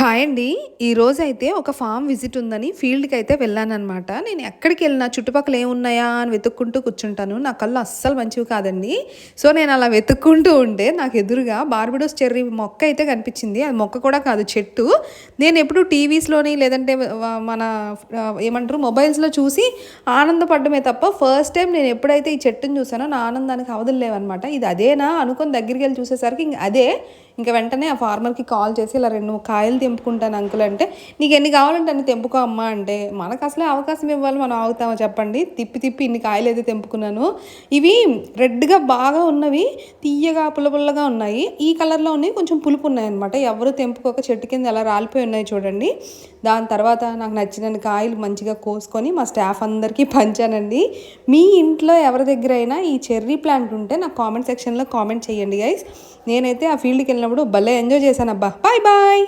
Hi అండి. ఈరోజు అయితే ఒక ఫామ్ విజిట్ ఉందని ఫీల్డ్కి అయితే వెళ్ళానమాట నేను ఎక్కడికి వెళ్ళినా చుట్టుపక్కల ఏమున్నాయా అని వెతుక్కుంటూ కూర్చుంటాను. నా కళ్ళు అస్సలు మంచివి కాదండి. సో నేను అలా వెతుక్కుంటూ ఉంటే నాకు ఎదురుగా బార్బిడోస్ చెర్రీ మొక్క అయితే కనిపించింది. అది మొక్క కూడా కాదు చెట్టు. నేను ఎప్పుడు టీవీస్లోని లేదంటే మన ఏమంటారు మొబైల్స్లో చూసి ఆనందపడమే తప్ప ఫస్ట్ టైం నేను ఎప్పుడైతే ఈ చెట్టును చూసానో నా ఆనందానికి అవదలేవన్నమాట ఇది అదేనా అనుకుని దగ్గరికి వెళ్ళి చూసేసరికి ఇంక అదే. ఇంకా వెంటనే ఆ ఫార్మర్కి కాల్ చేసి ఇలా రెండు కాయలు తెంపుకుంటాను అంకుల్ అంటే నీకు ఎన్ని కావాలంటే అన్ని తెంపుకో అమ్మా అంటే మనకు అసలే అవకాశం ఇవ్వాలి మనం ఆగుతామో చెప్పండి. తిప్పి తిప్పి ఇన్ని కాయలు అయితే తెంపుకున్నాను. ఇవి రెడ్గా బాగా ఉన్నవి తీయగా పుల్ల పుల్లగా ఉన్నాయి. ఈ కలర్లో ఉన్నాయి కొంచెం పులుపు ఉన్నాయన్నమాట. ఎవరు తెంపుకోక చెట్టు కింద ఎలా రాలిపోయి ఉన్నాయి చూడండి. దాని తర్వాత నాకు నచ్చిన కాయలు మంచిగా కోసుకొని మా స్టాఫ్ అందరికీ పంచానండి. మీ ఇంట్లో ఎవరి దగ్గర అయినా ఈ చెర్రీ ప్లాంట్ ఉంటే నాకు కామెంట్ సెక్షన్లో కామెంట్ చేయండి గైస్. నేనైతే ఆ ఫీల్డ్కి వెళ్ళినప్పుడు భలే ఎంజాయ్ చేశాను అబ్బా బాయ్ బాయ్!